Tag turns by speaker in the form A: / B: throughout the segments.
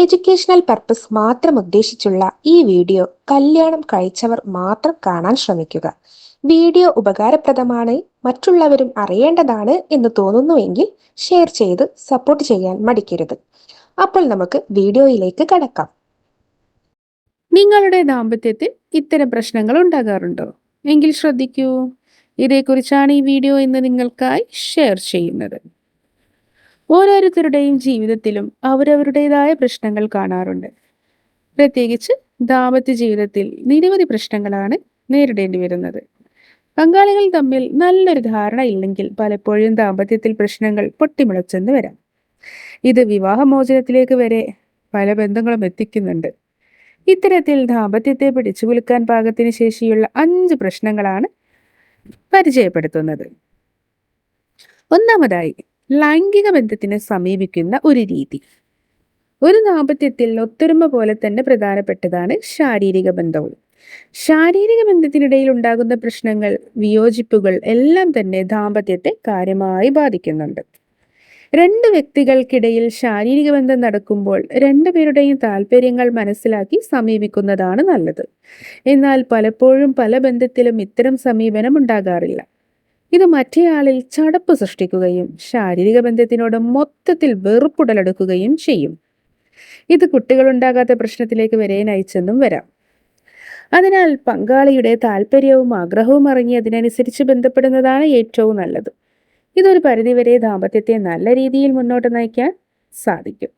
A: Educational purpose മാത്രം ഉദ്ദേശിച്ചുള്ള ഈ video കല്യാണം കഴിച്ചവർ മാത്രം കാണാൻ ശ്രമിക്കുക. വീഡിയോ ഉപകാരപ്രദമാണ് മറ്റുള്ളവരും അറിയേണ്ടതാണ് എന്ന് തോന്നുന്നുവെങ്കിൽ ഷെയർ ചെയ്ത് സപ്പോർട്ട് ചെയ്യാൻ മടിക്കരുത്. അപ്പോൾ നമുക്ക് വീഡിയോയിലേക്ക് കടക്കാം.
B: നിങ്ങളുടെ ദാമ്പത്യത്തിൽ ഇത്തരം പ്രശ്നങ്ങൾ ഉണ്ടാകാറുണ്ടോ? എങ്കിൽ ശ്രദ്ധിക്കൂ. ഇതേക്കുറിച്ചാണ് ഈ വീഡിയോ ഇന്ന് നിങ്ങൾക്കായി ഷെയർ ചെയ്യുന്നത്. ഓരോരുത്തരുടെയും ജീവിതത്തിലും അവരവരുടേതായ പ്രശ്നങ്ങൾ കാണാറുണ്ട്. പ്രത്യേകിച്ച് ദാമ്പത്യ ജീവിതത്തിൽ നിരവധി പ്രശ്നങ്ങളാണ് നേരിടേണ്ടി വരുന്നത്. പങ്കാളികൾ തമ്മിൽ നല്ലൊരു ധാരണ ഇല്ലെങ്കിൽ പലപ്പോഴും ദാമ്പത്യത്തിൽ പ്രശ്നങ്ങൾ പൊട്ടിമുളച്ചെന്ന് വരാം. ഇത് വിവാഹമോചനത്തിലേക്ക് വരെ പല ബന്ധങ്ങളും എത്തിക്കുന്നുണ്ട്. ഇത്തരത്തിൽ ദാമ്പത്യത്തെ പിടിച്ചു പിടിച്ചുകുലുക്കാൻ പാകത്തിന് ശേഷിയുള്ള അഞ്ച് പ്രശ്നങ്ങളാണ് പരിചയപ്പെടുത്തുന്നത്. ഒന്നാമതായി ലൈംഗിക ബന്ധത്തിനെ സമീപിക്കുന്ന ഒരു രീതി. ഒരു ദാമ്പത്യത്തിൽ ഒത്തൊരുമ പോലെ തന്നെ പ്രധാനപ്പെട്ടതാണ് ശാരീരിക ബന്ധവും. ശാരീരിക ബന്ധത്തിനിടയിൽ ഉണ്ടാകുന്ന പ്രശ്നങ്ങൾ വിയോജിപ്പുകൾ എല്ലാം തന്നെ ദാമ്പത്യത്തെ കാര്യമായി ബാധിക്കുന്നുണ്ട്. രണ്ട് വ്യക്തികൾക്കിടയിൽ ശാരീരിക ബന്ധം നടക്കുമ്പോൾ രണ്ടുപേരുടെയും താല്പര്യങ്ങൾ മനസ്സിലാക്കി സമീപിക്കുന്നതാണ് നല്ലത്. എന്നാൽ പലപ്പോഴും പല ബന്ധത്തിലും ഇത്തരം സമീപനം ഉണ്ടാകാറില്ല. ഇത് മറ്റേയാളിൽ ചടപ്പ് സൃഷ്ടിക്കുകയും ശാരീരിക ബന്ധത്തിനോട് മൊത്തത്തിൽ വെറുപ്പുടലെടുക്കുകയും ചെയ്യും. ഇത് കുട്ടികളുണ്ടാകാത്ത പ്രശ്നത്തിലേക്ക് വരെ നയിച്ചെന്നും വരാം. അതിനാൽ പങ്കാളിയുടെ താല്പര്യവും ആഗ്രഹവും അറിഞ്ഞ് അതിനനുസരിച്ച് ബന്ധപ്പെടുന്നതാണ് ഏറ്റവും നല്ലത്. ഇതൊരു പരിധിവരെ ദാമ്പത്യത്തെ നല്ല രീതിയിൽ മുന്നോട്ട് നയിക്കാൻ സാധിക്കും.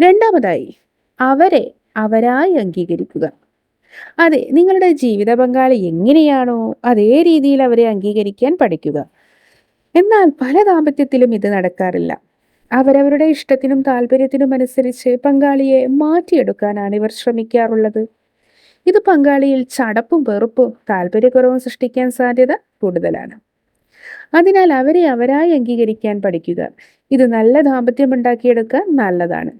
B: രണ്ടാമതായി അവരെ അവരായി അംഗീകരിക്കുക. അതെ നിങ്ങളുടെ ജീവിത പങ്കാളി എങ്ങനെയാണോ അതേ രീതിയിൽ അവരെ അംഗീകരിക്കാൻ പഠിക്കുക. എന്നാൽ പല ദാമ്പത്യത്തിലും ഇത് നടക്കാറില്ല. അവരവരുടെ ഇഷ്ടത്തിനും താല്പര്യത്തിനും അനുസരിച്ച് പങ്കാളിയെ മാറ്റിയെടുക്കാനാണ് ഇവർ ശ്രമിക്കാറുള്ളത്. ഇത് പങ്കാളിയിൽ ചടപ്പും വെറുപ്പും താല്പര്യക്കുറവും സൃഷ്ടിക്കാൻ സാധ്യത കൂടുതലാണ്. അതിനാൽ അവരെ അവരായി അംഗീകരിക്കാൻ പഠിക്കുക. ഇത് നല്ല ദാമ്പത്യം ഉണ്ടാക്കിയെടുക്കാൻ നല്ലതാണ്.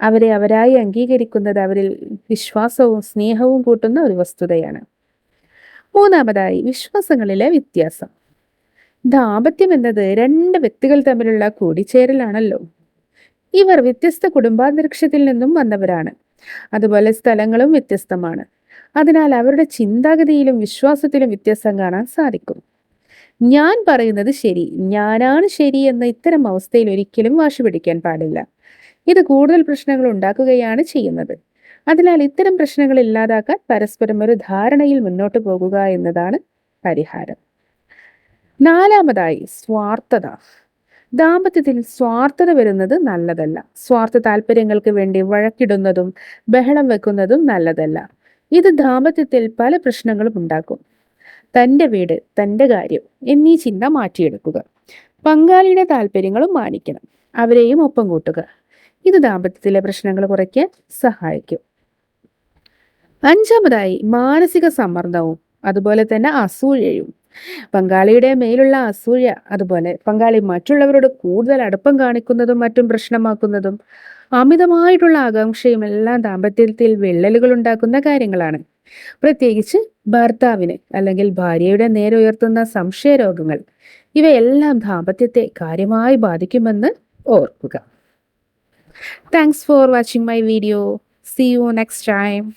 B: അവരെ അവരായി അംഗീകരിക്കുന്നത് അവരിൽ വിശ്വാസവും സ്നേഹവും കൂട്ടുന്ന ഒരു വസ്തുതയാണ്. മൂന്നാമതായി വിശ്വാസങ്ങളിലെ വ്യത്യാസം. ദാമ്പത്യം എന്നത് രണ്ട് വ്യക്തികൾ തമ്മിലുള്ള കൂടിച്ചേരലാണല്ലോ. ഇവർ വ്യത്യസ്ത കുടുംബാന്തരീക്ഷത്തിൽ നിന്നും വന്നവരാണ്. അതുപോലെ സ്ഥലങ്ങളും വ്യത്യസ്തമാണ്. അതിനാൽ അവരുടെ ചിന്താഗതിയിലും വിശ്വാസത്തിലും വ്യത്യാസം കാണാൻ സാധിക്കും. ഞാൻ പറയുന്നത് ശരി. ഞാനാണ് ശരി എന്ന ഇത്തരം അവസ്ഥയിൽ ഒരിക്കലും വാശി പിടിക്കാൻ പാടില്ല. ഇത് കൂടുതൽ പ്രശ്നങ്ങൾ ഉണ്ടാക്കുകയാണ് ചെയ്യുന്നത്. അതിനാൽ ഇത്തരം പ്രശ്നങ്ങൾ ഇല്ലാതാക്കാൻ പരസ്പരം ഒരു ധാരണയിൽ മുന്നോട്ട് പോകുക എന്നതാണ് പരിഹാരം. നാലാമതായി സ്വാർത്ഥത. ദാമ്പത്യത്തിൽ സ്വാർത്ഥത വരുന്നത് നല്ലതല്ല. സ്വാർത്ഥ താല്പര്യങ്ങൾക്ക് വേണ്ടി വഴക്കിടുന്നതും ബഹളം വെക്കുന്നതും നല്ലതല്ല. ഇത് ദാമ്പത്യത്തിൽ പല പ്രശ്നങ്ങളും ഉണ്ടാക്കും. തന്റെ വീട് തന്റെ കാര്യം എന്നീ ചിന്ത മാറ്റിയെടുക്കുക. പങ്കാളിയുടെ താല്പര്യങ്ങളും മാനിക്കണം. അവരെയും ഒപ്പം കൂട്ടുക. ഇത് ദാമ്പത്യത്തിലെ പ്രശ്നങ്ങൾ കുറയ്ക്കാൻ സഹായിക്കും. അഞ്ചാമതായി മാനസിക സമ്മർദ്ദവും അതുപോലെ തന്നെ അസൂയയും. പങ്കാളിയുടെ മേലുള്ള അസൂയ അതുപോലെ പങ്കാളി മറ്റുള്ളവരോട് കൂടുതൽ അടുപ്പം കാണിക്കുന്നതും മറ്റും പ്രശ്നമാക്കുന്നതും അമിതമായിട്ടുള്ള ആകാംക്ഷയും എല്ലാം ദാമ്പത്യത്തിൽ വിള്ളലുകൾ ഉണ്ടാക്കുന്ന കാര്യങ്ങളാണ്. പ്രത്യേകിച്ച് ഭർത്താവിന് അല്ലെങ്കിൽ ഭാര്യയുടെ നേരെ ഉയർത്തുന്ന സംശയരോഗങ്ങൾ ഇവയെല്ലാം ദാമ്പത്യത്തെ കാര്യമായി ബാധിക്കുമെന്ന് ഓർക്കുക. Thanks for watching my video. See you next time.